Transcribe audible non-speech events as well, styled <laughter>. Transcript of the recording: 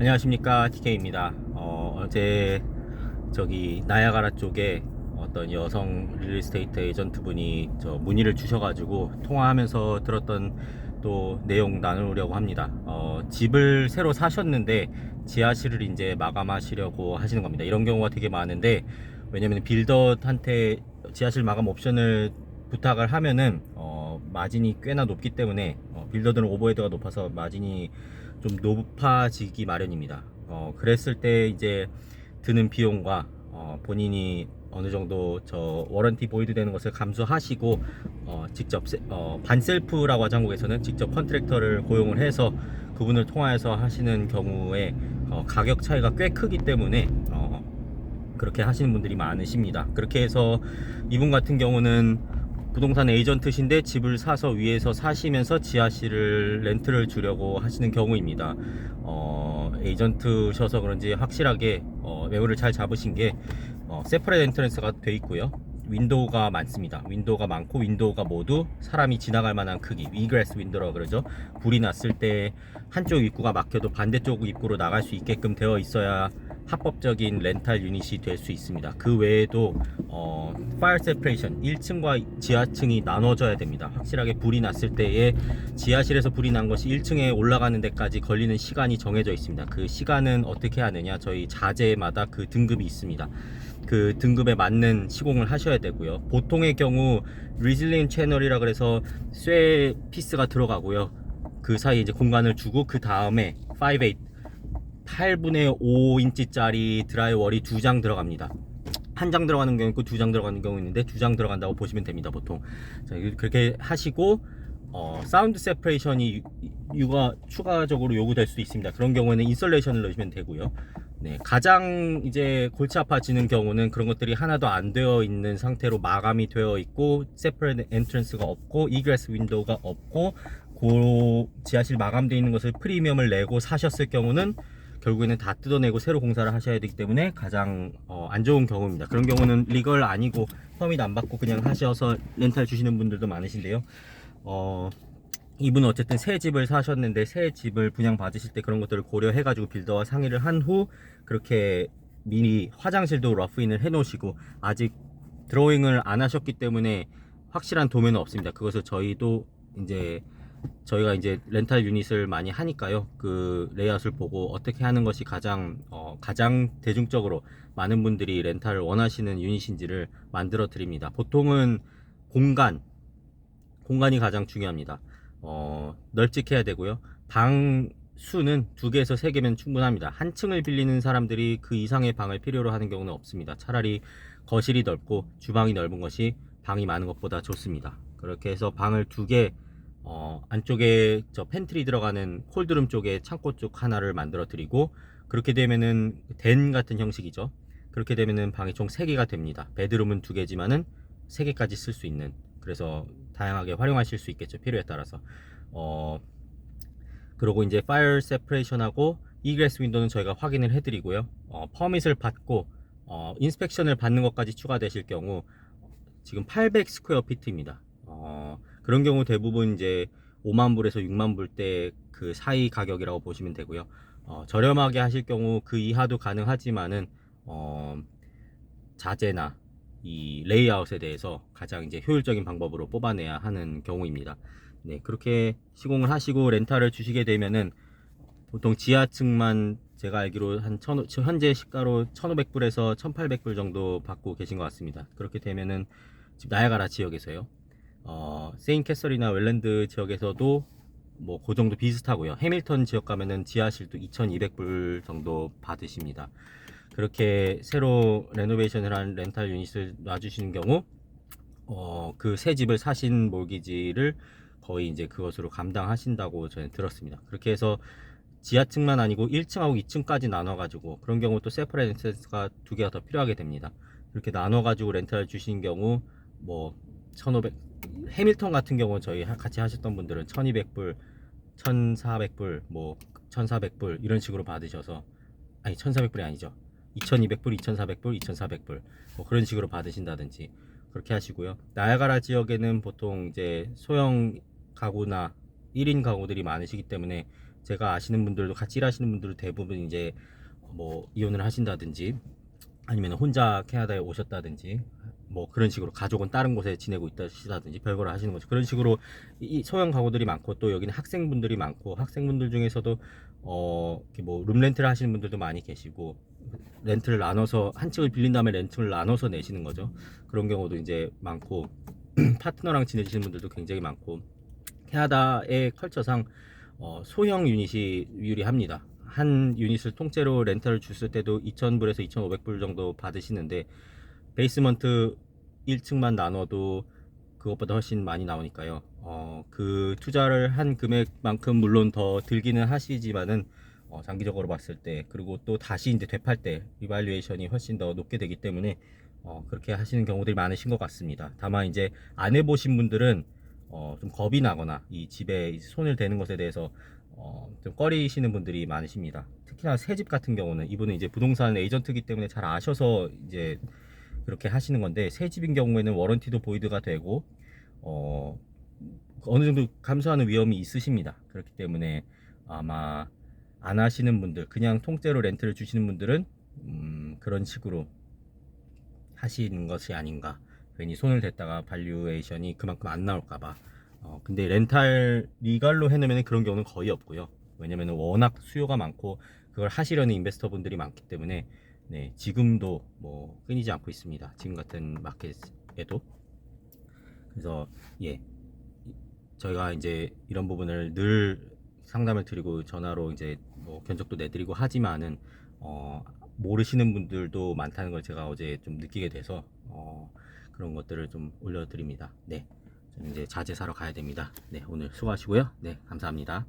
안녕하십니까 TK입니다. 어, 어제 저기 나야가라 쪽에 어떤 여성 릴리스테이트 에이전트 분이 저 문의를 주셔가지고 통화하면서 들었던 또 내용 나누려고 합니다. 어, 집을 새로 사셨는데 지하실을 이제 마감하시려고 하시는 겁니다. 이런 경우가 되게 많은데 왜냐면 빌더한테 지하실 마감 옵션을 부탁을 하면은 어, 마진이 꽤나 높기 때문에 어, 빌더들은 오버헤드가 높아서 마진이 좀 높아지기 마련입니다. 어, 그랬을 때 이제 드는 비용과 어, 본인이 어느 정도 저 워런티 보이드 되는 것을 감수하시고 어, 직접 세- 어, 반셀프라고 하죠 한국에서는 직접 컨트랙터를 고용을 해서 그분을 통하여서 하시는 경우에 어, 가격 차이가 꽤 크기 때문에 어, 그렇게 하시는 분들이 많으십니다. 그렇게 해서 이분 같은 경우는 부동산 에이전트신데 집을 사서 위에서 사시면서 지하실을 렌트를 주려고 하시는 경우입니다. 어, 에이전트셔서 그런지 확실하게 어, 매물을 잘 잡으신 게 어, 세퍼레 엔트런스가 돼 있고요. 윈도우가 많습니다. 윈도우가 많고 윈도우가 모두 사람이 지나갈 만한 크기, 위그레스 윈도우라고 그러죠. 불이 났을 때 한쪽 입구가 막혀도 반대쪽 입구로 나갈 수 있게끔 되어 있어야 합법적인 렌탈 유닛이 될 수 있습니다. 그 외에도 어, 파이어 세퍼레이션 1층과 지하층이 나눠져야 됩니다. 확실하게 불이 났을 때에 지하실에서 불이 난 것이 1층에 올라가는 데까지 걸리는 시간이 정해져 있습니다. 그 시간은 어떻게 하느냐? 저희 자재마다 그 등급이 있습니다. 그 등급에 맞는 시공을 하셔야 되고요. 보통의 경우 리즐링 채널이라 그래서 쇠 피스가 들어가고요. 그 사이에 이제 공간을 주고 그 다음에 5/8 8 분의 5인치짜리 드라이월이 두 장 들어갑니다. 한 장 들어가는 경우 있고 두 장 들어가는 경우 있는데 두 장 들어간다고 보시면 됩니다. 보통 자, 그렇게 하시고 어, 사운드 세퍼레이션이 유가 추가적으로 요구될 수 있습니다. 그런 경우에는 인설레이션을 넣으시면 되고요. 네, 가장 이제 골치 아파지는 경우는 그런 것들이 하나도 안 되어 있는 상태로 마감이 되어 있고 세퍼레이트 엔트런스가 없고 이그레스 윈도우가 없고 그 지하실 마감되어 있는 것을 프리미엄을 내고 사셨을 경우는 결국에는 다 뜯어내고 새로 공사를 하셔야 되기 때문에 가장 어, 안 좋은 경우입니다. 그런 경우는 리걸 아니고 퍼밋 안 받고 그냥 하셔서 렌탈 주시는 분들도 많으신데요. 어, 이분은 어쨌든 새 집을 사셨는데 새 집을 분양 받으실 때 그런 것들을 고려해 가지고 빌더와 상의를 한 후 그렇게 미리 화장실도 러프인을 해 놓으시고 아직 드로잉을 안 하셨기 때문에 확실한 도면은 없습니다. 그것을 저희도 이제 저희가 이제 렌탈 유닛을 많이 하니까요. 그 레이아웃을 보고 어떻게 하는 것이 가장 어, 가장 대중적으로 많은 분들이 렌탈을 원하시는 유닛인지를 만들어 드립니다. 보통은 공간 공간이 가장 중요합니다. 어, 널찍해야 되고요. 방 수는 두 개에서 세 개면 충분합니다. 한 층을 빌리는 사람들이 그 이상의 방을 필요로 하는 경우는 없습니다. 차라리 거실이 넓고 주방이 넓은 것이 방이 많은 것보다 좋습니다. 그렇게 해서 방을 두 개, 어, 안쪽에 저 팬트리 들어가는 콜드룸 쪽에 창고 쪽 하나를 만들어 드리고 그렇게 되면은 덴 같은 형식이죠. 그렇게 되면은 방이 총 3개가 됩니다. 베드룸은 두 개지만은 3개까지 쓸 수 있는 그래서 다양하게 활용하실 수 있겠죠. 필요에 따라서. 어, 그리고 이제 파이어 세퍼레이션하고 이그레스 윈도는 저희가 확인을 해 드리고요. 어, 퍼밋을 받고 어, 인스펙션을 받는 것까지 추가되실 경우 지금 800 스퀘어 피트입니다. 어, 그런 경우 대부분 이제 5만 불에서 6만 불대그 사이 가격이라고 보시면 되고요. 어, 저렴하게 하실 경우 그 이하도 가능하지만은 어, 자재나 이 레이아웃에 대해서 가장 이제 효율적인 방법으로 뽑아내야 하는 경우입니다. 네, 그렇게 시공을 하시고 렌탈을 주시게 되면은 보통 지하층만 제가 알기로 한 천, 현재 시가로 1,500불에서 1,800불 정도 받고 계신 것 같습니다. 그렇게 되면은 집 나야가라 지역에서요. 어, 세인 캐슬이나 웰랜드 지역에서도 뭐 그 정도 비슷하고요. 해밀턴 지역 가면은 지하실도 2,200불 정도 받으십니다. 그렇게 새로 레노베이션을 한 렌탈 유닛을 놔주시는 경우 어, 그 새 집을 사신 몰기지를 거의 이제 그것으로 감당하신다고 저는 들었습니다. 그렇게 해서 지하층만 아니고 1층하고 2층까지 나눠가지고 그런 경우 또 세퍼레 렌트가 두 개가 더 필요하게 됩니다. 이렇게 나눠가지고 렌탈 주신 경우 뭐 1,500 해밀턴 같은 경우 저희 하- 같이 하셨던 분들은 1,200불, 1,400불, 뭐 1,400불 이런 식으로 받으셔서 아니 1,400불이 아니죠. 2,200불, 2,400불, 2,400불 뭐 그런 식으로 받으신다든지 그렇게 하시고요. 나야가라 지역에는 보통 이제 소형 가구나 1인 가구들이 많으시기 때문에 제가 아시는 분들도 같이 일하시는 분들도 대부분 이제 뭐 이혼을 하신다든지 아니면 혼자 캐나다에 오셨다든지 뭐 그런 식으로 가족은 다른 곳에 지내고 있다시다든지 별거를 하시는 거죠. 그런 식으로 이 소형 가구들이 많고 또 여기는 학생분들이 많고 학생분들 중에서도 어, 이렇게 뭐 룸렌트를 하시는 분들도 많이 계시고 렌트를 나눠서 한 층을 빌린 다음에 렌트를 나눠서 내시는 거죠. 그런 경우도 이제 많고 <clears throat> 파트너랑 지내시는 분들도 굉장히 많고 캐나다의 컬처상 어, 소형 유닛이 유리합니다. 한 유닛을 통째로 렌탈을 줬을 때도 2,000불에서 2,500불 정도 받으시는데 베이스먼트 1층만 나눠도 그것보다 훨씬 많이 나오니까요. 어, 그 투자를 한 금액만큼 물론 더 들기는 하시지만은 어, 장기적으로 봤을 때 그리고 또 다시 이제 되팔 때 리발리에이션이 훨씬 더 높게 되기 때문에 어, 그렇게 하시는 경우들이 많으신 것 같습니다. 다만 이제 안 해보신 분들은 어, 좀 겁이 나거나 이 집에 손을 대는 것에 대해서 어, 좀 꺼리시는 분들이 많으십니다. 특히나 새집 같은 경우는 이분은 이제 부동산 에이전트이기 때문에 잘 아셔서 이제 그렇게 하시는 건데 새 집인 경우에는 워런티도 보이드가 되고 어, 어느 정도 감소하는 위험이 있으십니다. 그렇기 때문에 아마 안 하시는 분들, 그냥 통째로 렌트를 주시는 분들은 음, 그런 식으로 하시는 것이 아닌가. 괜히 손을 댔다가 발류에이션이 그만큼 안 나올까봐. 어, 근데 렌탈 리갈로 해놓으면 그런 경우는 거의 없고요. 왜냐면 워낙 수요가 많고 그걸 하시려는 인베스터 분들이 많기 때문에 네, 지금도 뭐 끊이지 않고 있습니다. 지금 같은 마켓에도. 그래서 예, 저희가 이제 이런 부분을 늘 상담을 드리고 전화로 이제 뭐 견적도 내드리고 하지만은 어, 모르시는 분들도 많다는 걸 제가 어제 좀 느끼게 돼서 어, 그런 것들을 좀 올려드립니다. 네, 이제 자재 사러 가야 됩니다. 네, 오늘 수고하시고요. 네, 감사합니다.